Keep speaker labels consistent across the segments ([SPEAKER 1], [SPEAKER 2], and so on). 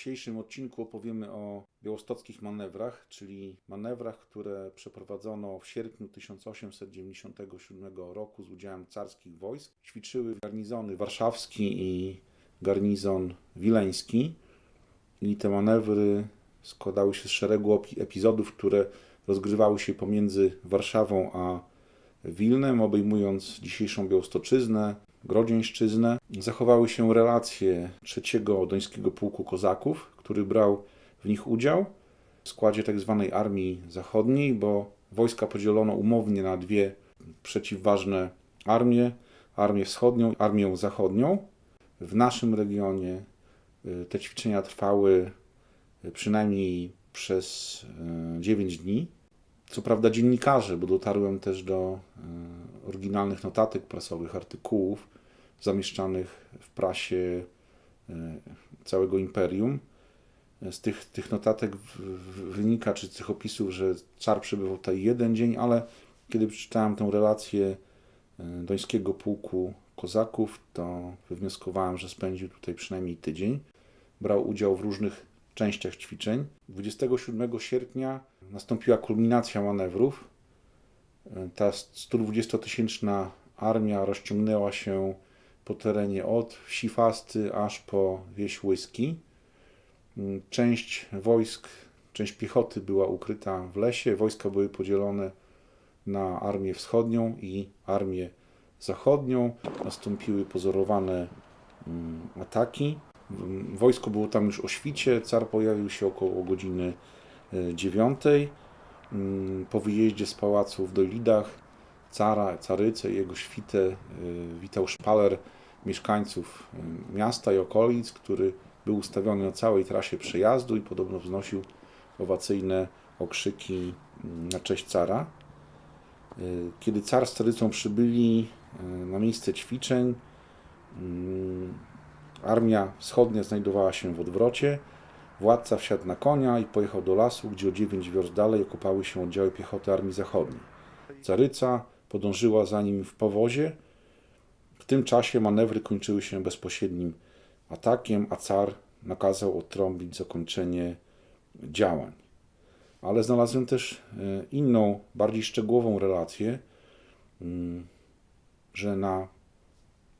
[SPEAKER 1] dzisiejszym odcinku opowiemy o białostockich manewrach, czyli manewrach, które przeprowadzono w sierpniu 1897 roku z udziałem carskich wojsk. Ćwiczyły garnizony warszawski i garnizon wileński. I te manewry składały się z szeregu epizodów, które rozgrywały się pomiędzy Warszawą a Wilnem, obejmując dzisiejszą Białostoczyznę, Grodzieńszczyznę. Zachowały się relacje trzeciego Dońskiego Pułku Kozaków, który brał w nich udział w składzie tzw. Armii Zachodniej, bo wojska podzielono umownie na dwie przeciwważne armie, Armię Wschodnią i Armię Zachodnią. W naszym regionie y, te ćwiczenia trwały y, przynajmniej przez 9 dni. Co prawda dziennikarze, bo dotarłem też do oryginalnych notatek prasowych, artykułów zamieszczanych w prasie e, całego imperium. E, Z tych, tych notatek wynika, czy z tych opisów, że car przebywał tutaj jeden dzień, ale kiedy przeczytałem tę relację e, dońskiego pułku kozaków, to wywnioskowałem, że spędził tutaj przynajmniej tydzień. Brał udział w różnych częściach ćwiczeń. 27 sierpnia nastąpiła kulminacja manewrów. Ta 120-tysięczna armia rozciągnęła się po terenie od wsi Fasty aż po wieś Łyski. Część wojsk, część piechoty była ukryta w lesie. Wojska były podzielone na armię wschodnią i armię zachodnią. Nastąpiły pozorowane mm, ataki. Wojsko było tam już o świcie. Car pojawił się około godziny e, dziewiątej. Mm, Po wyjeździe z pałacu w Dojlidach cara, carycę i jego świtę e, witał szpaler mieszkańców e, miasta i okolic, który był ustawiony na całej trasie przejazdu i podobno wznosił owacyjne okrzyki mm, na cześć cara. E, Kiedy car z carycą przybyli na miejsce ćwiczeń, mm, armia wschodnia znajdowała się w odwrocie. Władca wsiadł na konia i pojechał do lasu, gdzie o 9 wiorst dalej okopały się oddziały piechoty Armii Zachodniej. Caryca podążyła za nim w powozie. W tym czasie manewry kończyły się bezpośrednim atakiem, a car nakazał odtrąbić zakończenie działań. Ale znalazłem też e, inną, bardziej szczegółową relację, mm, że na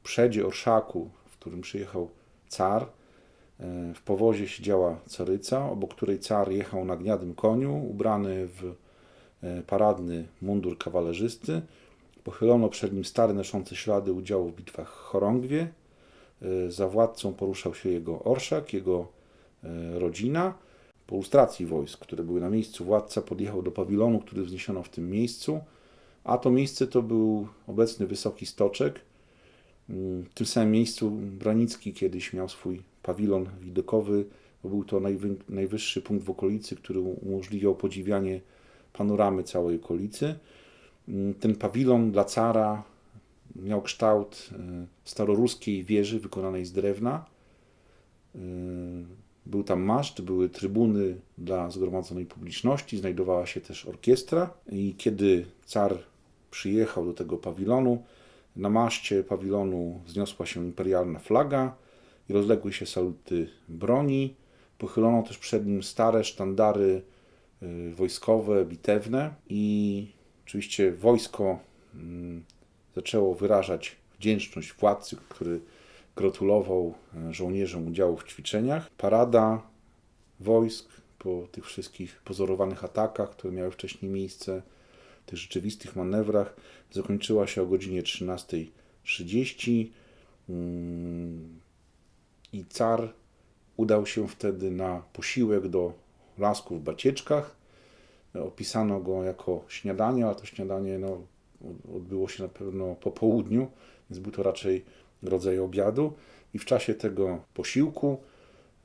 [SPEAKER 1] przedzie orszaku, w którym przyjechał car, e, w powozie siedziała caryca, obok której car jechał na gniadym koniu, ubrany w paradny mundur kawalerzysty. Pochylono przed nim stare noszące ślady udziału w bitwach Chorągwie. E, Za władcą poruszał się jego orszak, jego e, rodzina. Po lustracji wojsk, które były na miejscu, władca podjechał do pawilonu, który wzniesiono w tym miejscu, a to miejsce to był obecny wysoki stoczek. Mm, W tym samym miejscu Branicki kiedyś miał swój pawilon widokowy, był to najwy, najwyższy punkt w okolicy, który umożliwiał podziwianie panoramy całej okolicy. Mm, Ten pawilon dla cara miał kształt e, staroruskiej wieży wykonanej z drewna. E, Był tam maszt, były trybuny dla zgromadzonej publiczności, znajdowała się też orkiestra. I kiedy car przyjechał do tego pawilonu, na maszcie pawilonu wzniosła się imperialna flaga i rozległy się saluty broni. Pochylono też przed nim stare sztandary y, wojskowe, bitewne i oczywiście wojsko mm, zaczęło wyrażać wdzięczność władcy, który gratulował e, żołnierzom udziału w ćwiczeniach. Parada wojsk po tych wszystkich pozorowanych atakach, które miały wcześniej miejsce, tych rzeczywistych manewrach, zakończyła się o godzinie 13.30 mm, i car udał się wtedy na posiłek do lasków w Bacieczkach. Opisano go jako śniadanie, ale to śniadanie no, odbyło się na pewno po południu, więc był to raczej rodzaj obiadu. I w czasie tego posiłku,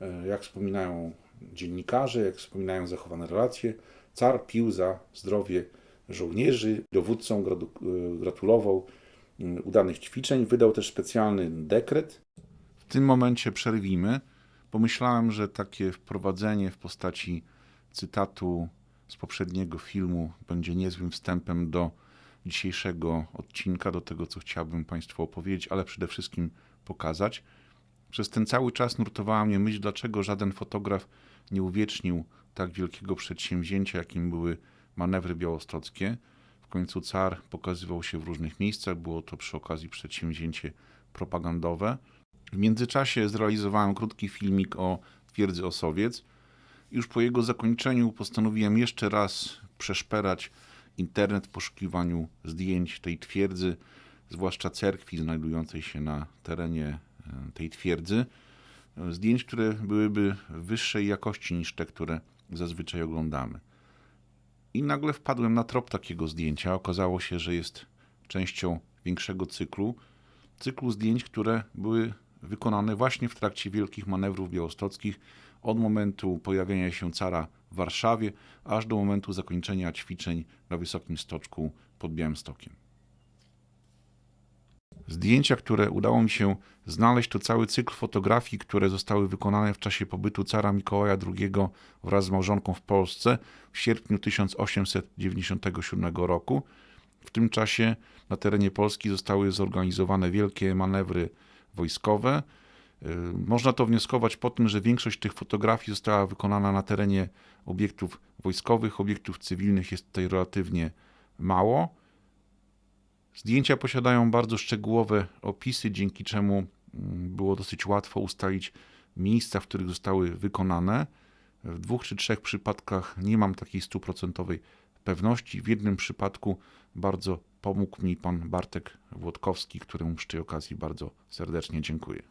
[SPEAKER 1] e, jak wspominają dziennikarze, jak wspominają zachowane relacje, car pił za zdrowie żołnierzy, gradu- e, gratulował udanych ćwiczeń. Wydał też specjalny dekret. W tym momencie przerwijmy. Pomyślałem, że takie wprowadzenie w postaci cytatu z poprzedniego filmu będzie niezłym wstępem do dzisiejszego odcinka, do tego, co chciałbym Państwu opowiedzieć, ale przede wszystkim pokazać. Przez ten cały czas nurtowała mnie myśl, dlaczego żaden fotograf nie uwiecznił tak wielkiego przedsięwzięcia, jakim były manewry białostockie. W końcu car pokazywał się w różnych miejscach, było to przy okazji przedsięwzięcie propagandowe. W międzyczasie zrealizowałem krótki filmik o twierdzy Osowiec. Już po jego zakończeniu postanowiłem jeszcze raz przeszperać internet w poszukiwaniu zdjęć tej twierdzy, zwłaszcza cerkwi znajdującej się na terenie e, tej twierdzy. Zdjęć, które byłyby wyższej jakości niż te, które zazwyczaj oglądamy. I nagle wpadłem na trop takiego zdjęcia. Okazało się, że jest częścią większego cyklu. Cyklu zdjęć, które były wykonane właśnie w trakcie wielkich manewrów białostockich od momentu pojawienia się cara w Warszawie, aż do momentu zakończenia ćwiczeń na Wysokim Stoczku pod Białymstokiem. Zdjęcia, które udało mi się znaleźć, to cały cykl fotografii, które zostały wykonane w czasie pobytu cara Mikołaja II wraz z małżonką w Polsce w sierpniu 1897 roku. W tym czasie na terenie Polski zostały zorganizowane wielkie manewry wojskowe. Y, Można to wnioskować po tym, że większość tych fotografii została wykonana na terenie obiektów wojskowych, obiektów cywilnych jest tutaj relatywnie mało. Zdjęcia posiadają bardzo szczegółowe opisy, dzięki czemu mm, było dosyć łatwo ustalić miejsca, w których zostały wykonane. W dwóch czy trzech przypadkach nie mam takiej stuprocentowej pewności. W jednym przypadku bardzo pomógł mi pan Bartek Włodkowski, któremu przy tej okazji bardzo serdecznie dziękuję.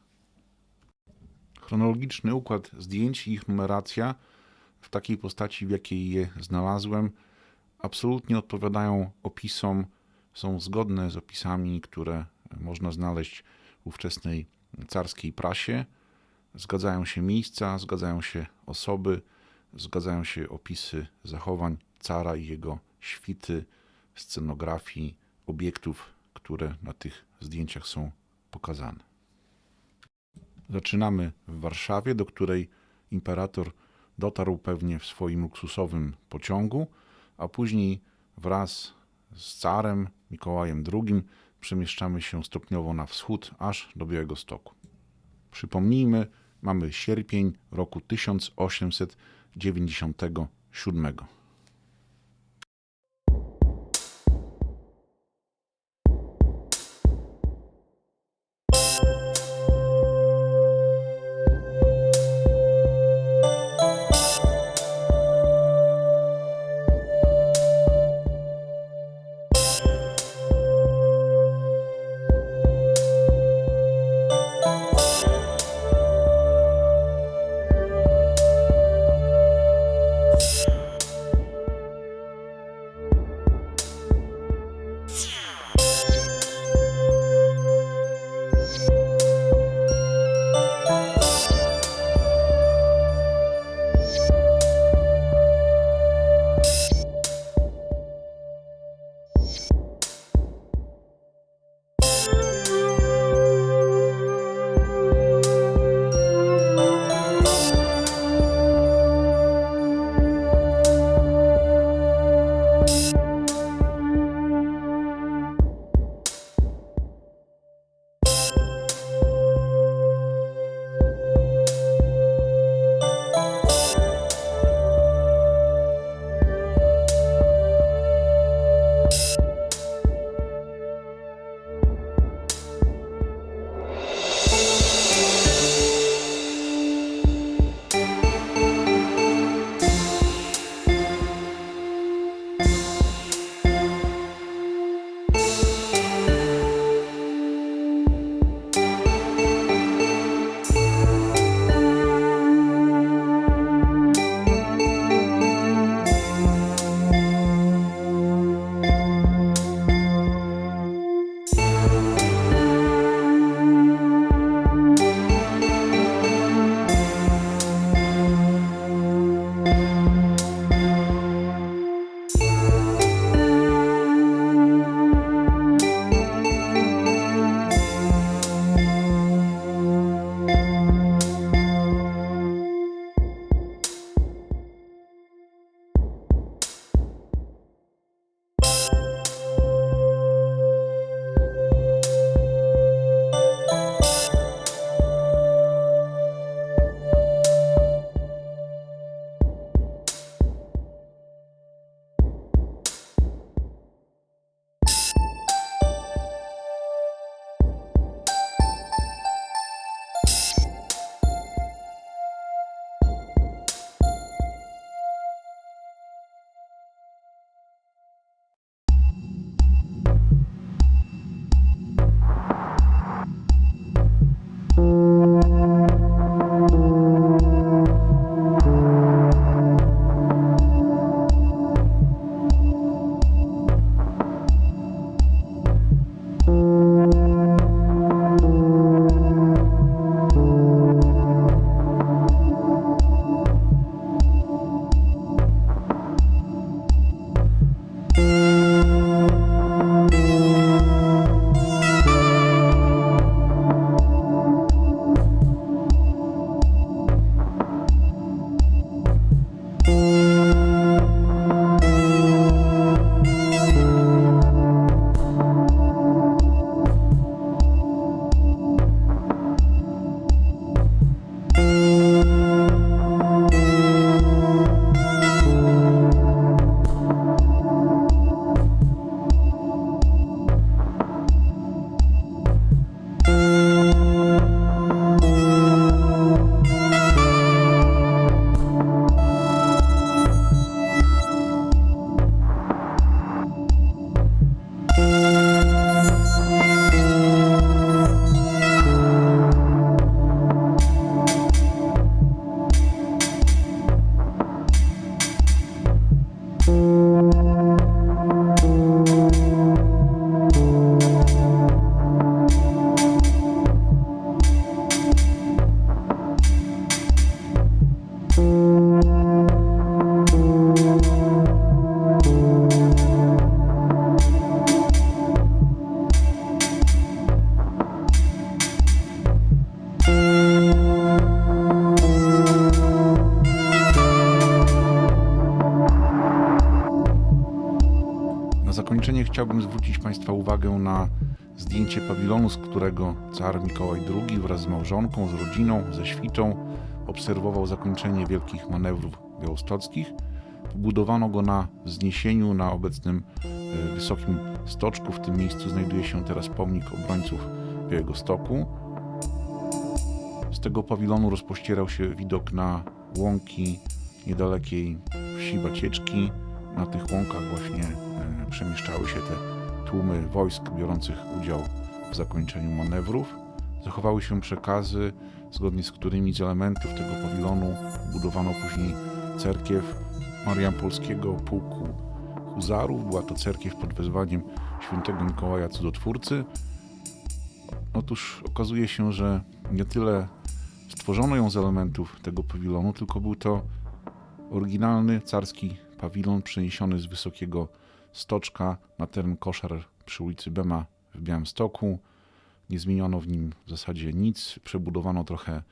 [SPEAKER 1] Chronologiczny układ zdjęć i ich numeracja w takiej postaci, w jakiej je znalazłem, absolutnie odpowiadają opisom, są zgodne z opisami, które można znaleźć w ówczesnej carskiej prasie. Zgadzają się miejsca, zgadzają się osoby, zgadzają się opisy zachowań cara i jego świty, scenografii, obiektów, które na tych zdjęciach są pokazane. Zaczynamy w Warszawie, do której imperator dotarł pewnie w swoim luksusowym pociągu, a później wraz z carem Mikołajem II przemieszczamy się stopniowo na wschód, aż do Białego Stoku. Przypomnijmy, mamy sierpień roku 1897. chciałbym zwrócić Państwa uwagę na zdjęcie pawilonu, z którego car Mikołaj II wraz z małżonką, z rodziną, ze świtą obserwował zakończenie wielkich manewrów białostockich. Budowano go na wzniesieniu na obecnym e, wysokim stoczku. W tym miejscu znajduje się teraz pomnik obrońców Białegostoku. Z tego pawilonu rozpościerał się widok na łąki niedalekiej wsi Bacieczki. Na tych łąkach właśnie e, przemieszczały się te tłumy wojsk biorących udział w zakończeniu manewrów. Zachowały się przekazy, zgodnie z którymi z elementów tego pawilonu budowano później cerkiew Mariampolskiego Pułku Huzarów. Była to cerkiew pod wezwaniem świętego Mikołaja Cudotwórcy. Otóż okazuje się, że nie tyle stworzono ją z elementów tego pawilonu, tylko był to oryginalny carski pawilon przeniesiony z wysokiego stoczka na teren koszar przy ulicy Bema w Białymstoku. Nie zmieniono w nim w zasadzie nic, przebudowano trochę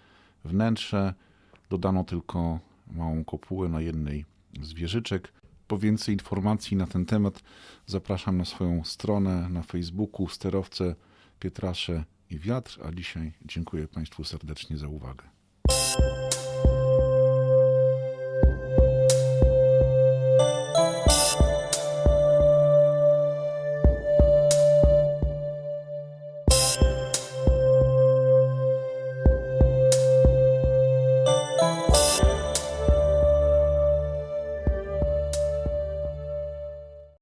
[SPEAKER 1] wnętrze, dodano tylko małą kopułę na jednej z wieżyczek. Po więcej informacji na ten temat zapraszam na swoją stronę na Facebooku Sterowce, Pietrasze i Wiatr, a dzisiaj dziękuję Państwu serdecznie za uwagę.